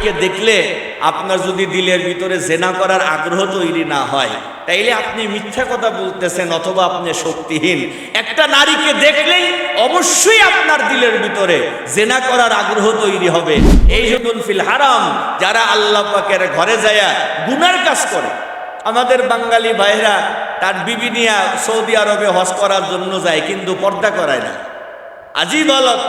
নারীকে দেখলে আপনার যদি দিলের ভিতরে জেনা করার আগ্রহ তৈরি না হয়, তাইলে আপনি মিথ্যা কথা বলতেছেন অথবা আপনি শক্তিহীন। একটা নারীকে দেখলেই অবশ্যই আপনার দিলের ভিতরে জেনা করার আগ্রহ তৈরি হবে। এই জন্য ফিল হারাম, যারা আল্লাহ পাকের ঘরে যায় গুনার কাজ করে, আমাদের বাঙালি ভাইরা তার বিবি নিয়ে সৌদি আরবে হজ করার জন্য যায়, কিন্তু পর্দা করায় না। আজি বলত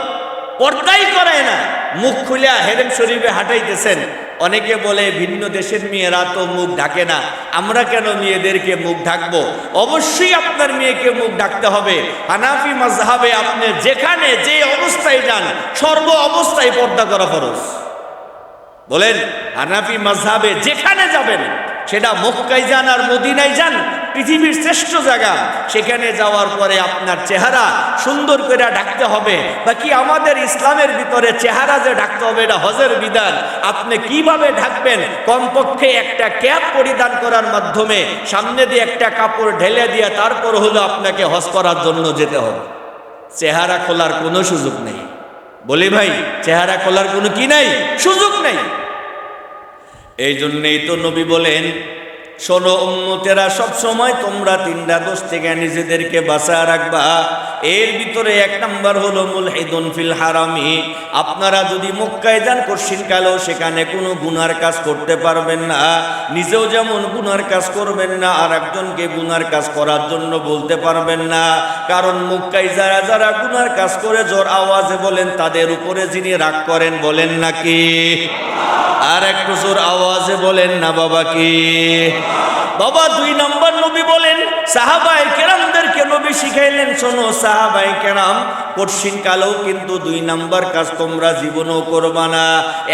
পর্দাই করায় না। মুখ খুলে হেরেম শরীফে হাঁটাইতেছেন। অনেকে বলে, ভিন্ন দেশের মেয়েরা তো মুখ ঢাকে না। আমরা কেন মেয়েদেরকে মুখ ঢাকবো? অবশ্যই আপনার মেয়েকে মুখ ঢাকতে হবে। হানাফি মাজহাবে আপনি যেখানে যে অবস্থায় যান, সর্ব অবস্থায় পর্দা করা ফরজ। বলেন, হানাফি মাজহাবে যেখানে যাবেন, সেটা মক্কায় যান আর মদিনায় যান পৃথিবীর শ্রেষ্ঠ জায়গা, সেখানে যাওয়ার পরে আপনার চেহারা সুন্দর করে ডাকতে হবে। বাকি আমাদের ইসলামের ভিতরে চেহারা যে ডাকতে হবে, এটা হজের বিধান। আপনি কীভাবে ঢাকবেন? কমপক্ষে একটা ক্যাপ পরিধান করার মাধ্যমে সামনে দিয়ে একটা কাপড় ঢেলে দিয়ে তারপর হলো আপনাকে হজ করার জন্য যেতে হবে। চেহারা খোলার কোনো সুযোগ নেই। বলি ভাই, চেহারা খোলার কোনো কি নাই? সুযোগ নেই। এই জন্যেই তো নবী বলেন শোনো উম্মতেরা সব সময় তোমরা তিনটা দোষ থেকে নিজেদেরকে বাঁচা রাখবা। এর ভিতরে এক নাম্বার হলো মুলহিদুন ফিল হারামি। আপনারা যদি মক্কায় যান কশিন কালেও সেখানে কোনো গুনার কাজ করতে পারবেন না। নিজেও যেমন গুনার কাজ করবেন না আর একজনকে গুনার কাজ করার জন্য বলতে পারবেন না। কারণ মক্কায় যারা যারা গুনার কাজ করে, জোর আওয়াজে বলেন, তাদের উপরে যিনি রাগ করেন, বলেন নাকি? আর একটু জোর আওয়াজে বলেন না বাবা কি? বাবা দুই নম্বর নবী বলেন সাহাবাই কেরামদেরকে নবী শিখাইলেন, শোনো সাহাবাই কেরাম, কঠিন কালেও কিন্তু দুই নাম্বার কাজ তোমরা জীবনও করবা না।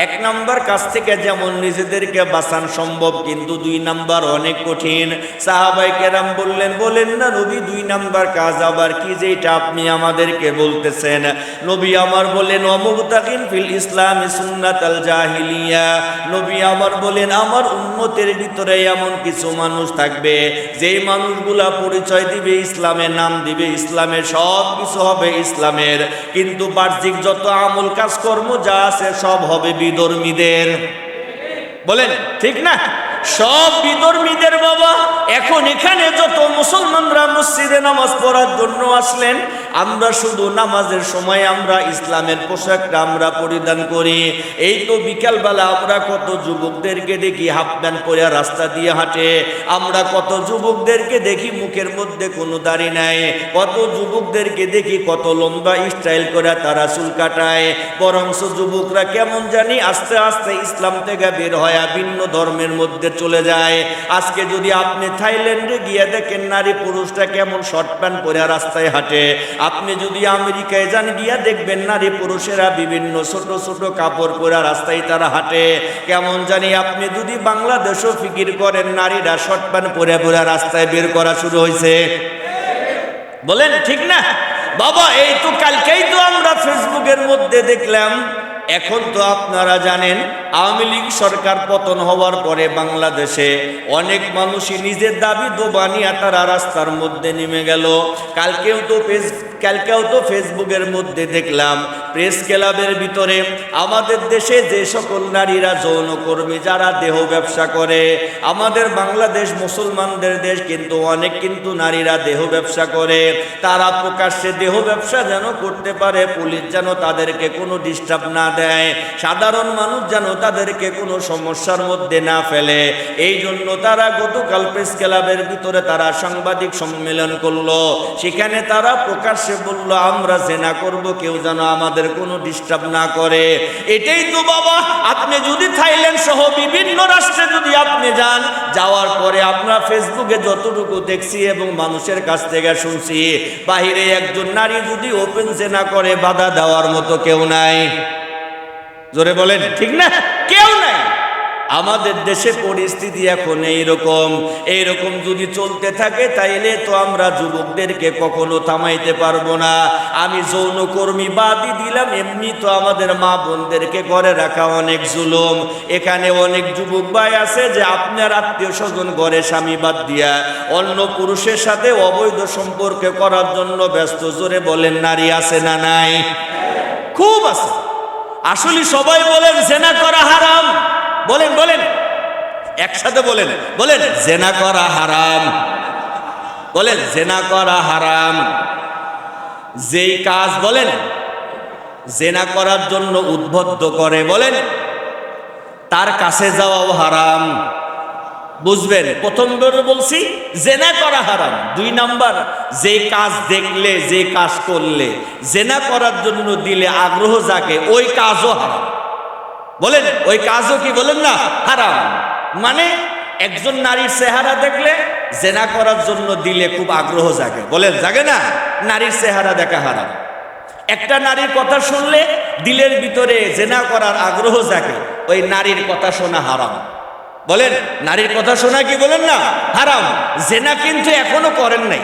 এক নাম্বার কাজ থেকে যেমন নিজেদেরকে বাঁচান সম্ভব, কিন্তু দুই নাম্বার অনেক কঠিন। সাহাবাই কেরাম বললেন, বলেন না নবী, দুই নাম্বার কাজ আবার কি যেটা আপনি আমাদেরকে বলতেছেন? নবী আমার বলেন অমুবতাকিন ফিল ইসলাম সুন্নাত আল জাহিলিয়া। নবী আমার বলেন, আমার উন্মতের ভিতরে এমন কিছু মানুষ থাকবে, যেই মানুষগুলা পরিচয় দিবে, ইসলামের নাম দিবে, ইসলামের সব কিছু হবে ইসলামের। কিন্তু বাহ্যিক যত আমল কাজকর্ম যা আছে সব হবে বিধর্মীদের। বলেন, ঠিক না? সব বিধর্মীদের বাবা, এখন এখানে যত মুসলমানরা মসজিদে নামাজ পড়ার জন্য আসলেন আমরা শুধু নামাজের সময় আমরা ইসলামের পোশাকটা আমরা পরিধান করি। এই তো বিকালবেলা আমরা কত যুবকদেরকে দেখি হাফ প্যান্ট পরে রাস্তা দিয়ে হাঁটে। আমরা কত যুবকদেরকে দেখি মুখের মধ্যে কোনো দাড়ি নাই। কত যুবকদেরকে দেখি কত লম্বা স্টাইল করে তারা চুল কাটায়। বরংস যুবকরা কেমন জানি আস্তে আস্তে ইসলাম থেকে বের হয় ভিন্ন ধর্মের মধ্যে চলে যায়। আজকে যদি আপনি থাইল্যান্ডে গিয়ে দেখেন নারী পুরুষরা কেমন শর্ট প্যান্ট পরে রাস্তায় হাঁটে। আপনি যদি আমেরিকায় যান, গিয়া দেখবেন নারী পুরুষেরা বিভিন্ন ছোট ছোট কাপড় পরে রাস্তায় তারা হাঁটে। কেমন জানি আপনি যদি বাংলাদেশও ফিকির করেন, নারীরা শর্ট প্যান্ট পরে পরে রাস্তায় বের করা শুরু হয়েছে। বলেন, ঠিক না? বাবা, এই তো কালকেই তো আমরা ফেসবুকের মধ্যে দেখলাম, এখন তো আপনারা জানেন, আওয়ামী লীগ সরকার পতন হওয়ার পরে বাংলাদেশে অনেক মানুষই নিজের দাবি দোবা নিয়ে তারা রাস্তার মধ্যে নেমে গেল। কালকেও তো ফেস কালকেও তো ফেসবুকের মধ্যে দেখলাম, প্রেস ক্লাবের ভিতরে আমাদের দেশে যে সকল নারীরা যৌনকর্মী, যারা দেহ ব্যবসা করে, আমাদের বাংলাদেশ মুসলমানদের দেশ কিন্তু অনেক কিন্তু নারীরা দেহ ব্যবসা করে। তারা প্রকাশ্যে দেহ ব্যবসা যেন করতে পারে, পুলিশ যেন তাদেরকে কোনো ডিস্টার্ব না দেয়, সাধারণ মানুষ যেন তাদেরকে কোনো সমস্যার মধ্যে না ফেলে। এই জন্য তারা গতকাল প্রেস ক্লাবের ভিতরে তারা সাংবাদিক সম্মেলন করল, সেখানে তারা প্রকাশ্যে বলল, আমরা জেনা করব, কেউ যেন আমাদের কোনো ডিস্টার্ব না করে। এটাই তো বাবা, আপনি যদি থাইল্যান্ড সহ বিভিন্ন রাষ্ট্রে যদি আপনি যান, যাওয়ার পরে আপনার ফেসবুকে যতটুকু দেখছি এবং মানুষের কাছ থেকে শুনছি, বাহিরে একজন নারী যদি ওপেন জেনা করে, বাধা দেওয়ার মতো কেউ নাই। জোরে বলেন, ঠিক না? আমাদের দেশে পরিস্থিতি এখন এইরকম। এইরকম যদি চলতে থাকে, তাইলে তো আমরা যুবকদেরকে কখনো থামাইতে পারব না। আমি যৌনকর্মী বাদই দিলাম, এমনি তো আমাদের মা বোনদেরকে ঘরে রাখা অনেক জুলুম। এখানে অনেক যুবক ভাই আছে যে আপনার আত্মীয় স্বজন ঘরে স্বামী বাদ দিয়া অন্য পুরুষের সাথে অবৈধ সম্পর্কে করার জন্য ব্যস্ত, জোরে বলেন, নারী আছে না নাই? খুব আছে। আসলে সবাই বলেন, জেনা করা হারাম। বলেন বলেন। একসাথে বলেন। বলেন, জেনা করা হারাম। বলেন, জেনা করা হারাম। যেই কাজ বলেন, জেনা করার জন্য উদ্বুদ্ধ করে। বলেন, তার কাছে যাওয়াও হারাম। বুঝবেন, প্রথম বলছি, জেনা করা হারাম। দুই নাম্বার যে কাজ দেখলে যে কাজ করলে। জেনা করার জন্য দিলে আগ্রহ জাগে, ওই কাজও হারাম। বলেন, ওই কাজও কি বলেন না? হারাম। মানে একজন নারীর চেহারা দেখলে জেনা করার জন্য দিলে খুব আগ্রহ জাগে। বলেন, জাগে না? নারীর চেহারা দেখা হারাম। একটা নারীর কথা শুনলে দিলের ভিতরে জেনা করার আগ্রহ জাগে, ওই নারীর কথা শোনা হারাম। বলেন, নারীর কথা শোনা কি বলেন না? হারাম। জেনা কিন্তু এখনও করেন নাই।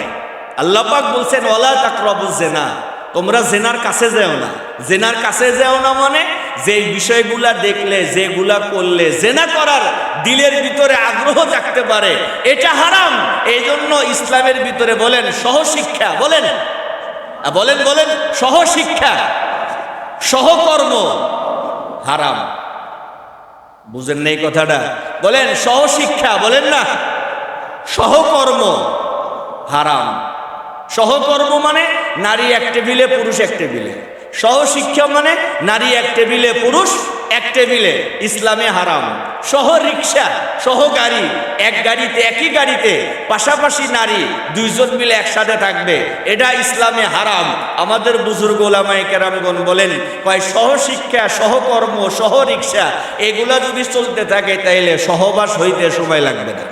আল্লাহ পাক বলছেন ওলা তাকরাবু জেনা। তোমরা জেনার কাছে যেও না। জেনার কাছে যেও না মানে যে বিষয়গুলা দেখলে, যেগুলা করলে, জেনা করার দিলের ভিতরে আগ্রহ থাকতে পারে। এটা হারাম। এই জন্য ইসলামের ভিতরে বলেন সহশিক্ষা। বলেন। বলেন বলেন। সহশিক্ষা, সহকর্ম হারাম। বুঝেন নেই কথাটা? বলেন সহশিক্ষা, বলেন না। সহকর্ম হারাম। সহকর্ম মানে নারী এক টেবিলে, পুরুষ এক টেবিলে। সহশিক্ষা মানে নারী এক টেবিলে, পুরুষ এক টেবিলে। ইসলামে হারাম। সহ রিক্সা, সহ গাড়ি, এক গাড়িতে, একই গাড়িতে। পাশাপাশি নারী দুইজন মিলে একসাথে থাকবে। এটা ইসলামে হারাম। আমাদের বুজুর্গ ওলামায় কেরামগণ বলেন কয় সহশিক্ষা, সহকর্ম, সহ রিক্সা, এগুলা যদি চলতে থাকে তাইলে সহবাস হইতে সময় লাগবে না।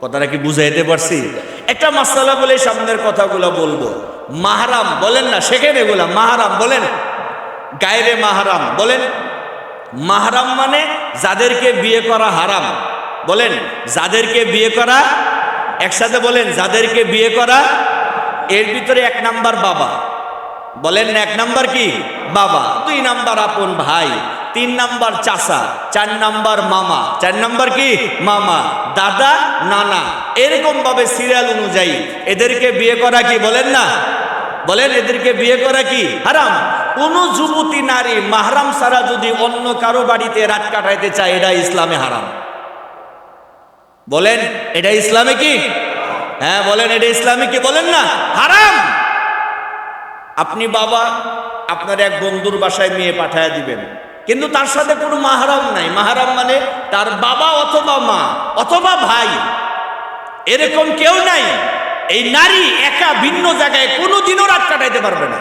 কথাটা কি বুঝাইতে পারছি? একটা মাসালা বলে সামনের কথাগুলো বলব। মাহারাম, বলেন না, শেখেন এগুলা। মাহারাম, বলেন। গায়রে মাহারাম, বলেন। মাহারাম মানে যাদেরকে বিয়ে করা হারাম। বলেন, যাদেরকে বিয়ে করা, একসাথে বলেন, যাদেরকে বিয়ে করা, এর ভিতরে এক নাম্বার বাবা। বলেন এক নাম্বার কি? বাবা। দুই নাম্বার আপন ভাই। তিন নাম্বার চাচা, চার নাম্বার মামা। চার নাম্বার কি? মামা, দাদা, নানা। এরকম ভাবে সিরিয়াল অনুযায়ী এদেরকে বিয়ে করা কি বলেন না? বলেন এদেরকে বিয়ে করা কি? হারাম। কোন যুবতী, নারী, মাহারাম ছাড়া যদি অন্য কারও বাড়িতে রাত কাটাইতে চায়, এটা ইসলামে হারাম। বলেন, এটা ইসলামে কি? হ্যাঁ বলেন, এটা ইসলামে কি? বলেন না, হারাম। আপনি বাবা, আপনার এক বন্ধুর বাসায় মেয়ে পাঠায় দিবেন। কিন্তু তার সাথে কোনো মাহারাম নাই। মাহারাম মানে তার বাবা অথবা মা, অথবা ভাই। এরকম কেউ নাই। এই নারী একা ভিন্ন জায়গায় কোনো দিনও রাত কাটাইতে পারবে না।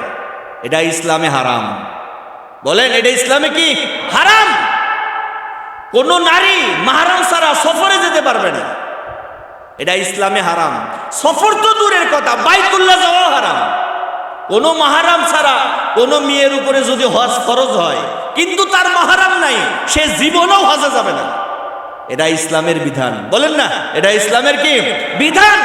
এটা ইসলামে হারাম। বলেন, এটা ইসলামে কি? হারাম। কোন নারী মাহারাম ছাড়া সফরে যেতে পারবে না। এটা ইসলামে হারাম। সফর তো দূরের কথা, বাইতুল্লাহ যাওয়া হারাম। কোনো মাহারাম ছাড়া কোনো মেয়ের উপরে যদি হজ ফরজ হয় কিন্তু তার মাহারাম নাই, সে জীবনেও হজে যাবে না। এটা ইসলামের বিধান, বলেন না, এটা ইসলামের কি? বিধান।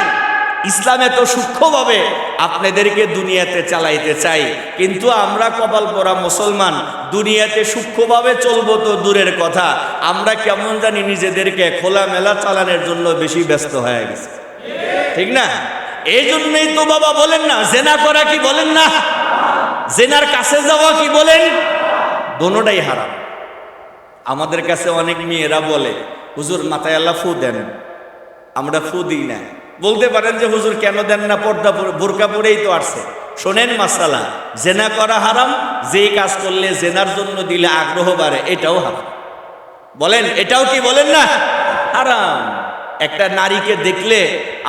ইসলাম এত সূক্ষ্মভাবে আপনাদেরকে দুনিয়াতে চালাইতে চাই, কিন্তু আমরা কপাল পরা মুসলমান, দুনিয়াতে সূক্ষ্মভাবে চলবো তো দূরের কথা, আমরা কেমন জানি নিজেদেরকে খোলামেলা চালানোর জন্য বেশি ব্যস্ত হয়ে গেছে। ঠিক না? এই জন্যই তো বাবা বলেন না, জেনা করা কি বলেন না? জেনার কাছে যাওয়া কি বলেন? দোনোটাই হারাম। আমাদের কাছে অনেক মেয়েরা বলে, হুজুর মাথায় আল্লাহ ফু দেন। আমরা ফু দিই না। বলতে পারেন যে, হুজুর কেন দেন না? পর্দা পরে- বোরকা পরেই তো আসছে। শোনেন মাসালা, জেনা করা হারাম, যেই কাজ করলে জেনার জন্য দিলে আগ্রহ বাড়ে, এটাও হারাম। বলেন, এটাও কি বলেন না? হারাম। একটা নারীকে দেখলে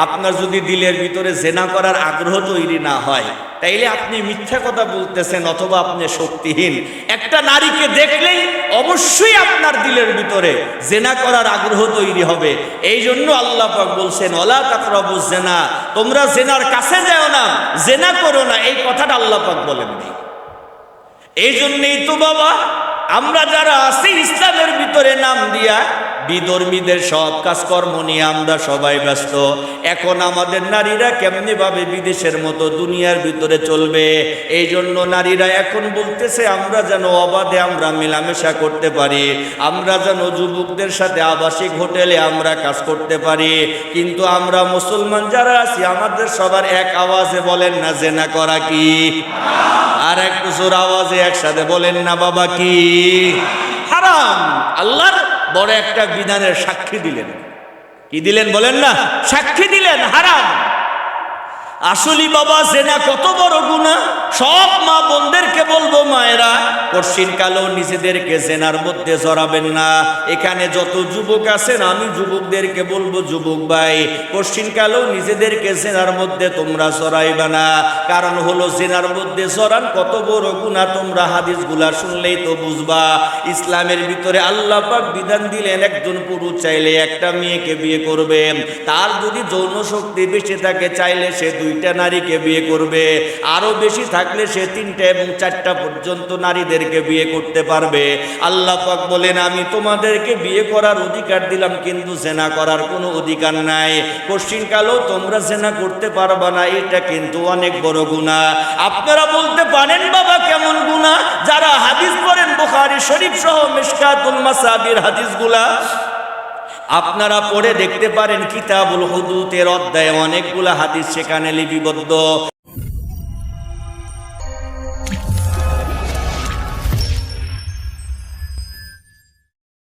আপনার যদি দিলের ভিতরে জেনা করার আগ্রহ তৈরি না হয়, তাইলে আপনি মিথ্যা কথা বলতেছেন অথবা আপনি শক্তিহীন। একটা নারীকে দেখলেই অবশ্যই আপনার দিলের ভিতরে জেনা করার আগ্রহ তৈরি হবে। এই জন্য আল্লাহ পাক বলছেন অলা তাকরাবু জেনা, তোমরা জেনার কাছে যাও না, জেনা করো না। এই কথাটা আল্লাহ পাক বলেননি। এই জন্যই তো বাবা, আমরা যারা আছি ইসলামের ভিতরে নাম দিয়া বিধর্মীদের সব কাজকর্ম নিয়ে আমরা সবাই ব্যস্ত। এখন আমাদের নারীরা কেমনি ভাবে বিদেশের মতো দুনিয়ার ভিতরে চলবে? এই জন্য নারীরা এখন বলতেছে, আমরা যেন অবাধে আমরা মেলামেশা করতে পারি, আমরা যেন যুবকদের সাথে আবাসিক হোটেলে আমরা কাজ করতে পারি। কিন্তু আমরা মুসলমান যারা আছি, আমাদের সবার এক আওয়াজে বলেন না, জেনা করা কি? আর এক জোর আওয়াজে একসাথে বলেন না, বাবা কি? হারাম। আল্লাহর বড় একটা বিধানের সাক্ষী দিলেন। কি দিলেন বলেন না? সাক্ষী দিলেন, হারাম। আসলি বাবা, জেনা কত বড় গুণা সব মা বোনদেরকে বলব মায়েরা কঠিন কালো নিজেদেরকে জেনার মধ্যে জড়াবেন না। এখানে যত যুবক আছেন, আমি যুবকদেরকে বলব, যুবক ভাই কঠিন কালো নিজেদেরকে জেনার মধ্যে তোমরা জড়াইবে না। কারণ হলো, জেনার মধ্যে জড়ান, কত বড় গুণা তোমরা হাদিসগুলা শুনলেই তো বুঝবা। ইসলামের ভিতরে আল্লাহ পাক বিধান দিলেন, একজন পুরুষ চাইলে একটা মেয়েকে বিয়ে করবে। তার যদি যৌন শক্তি বেশি থাকে, চাইলে সে দুইটা নারীকে বিয়ে করবে। আরও বেশি থাকলে সে তিনটা এবং চারটা পর্যন্ত নারীদেরকে বিয়ে করতে পারবে। আল্লাহ পাক বলেন, আমি তোমাদেরকে বিয়ে করার অধিকার দিলাম, কিন্তু জেনা করার কোনো অধিকার নাই। পশ্চিমকালেও তোমরা জেনা করতে পারবা না, এটা কিন্তু অনেক বড় গুণা আপনারা বলতে পারেন, বাবা, কেমন গুণা যারা হাদিস পড়েন, বুখারী শরীফ সহ মিশকাতুল মাসাবির হাদিসগুলা, আপনারা পড়ে দেখতে পারেন, কিতাবুল হুদুতের অধ্যায়ে অনেকগুলা হাদিস সেখানে লিপিবদ্ধ।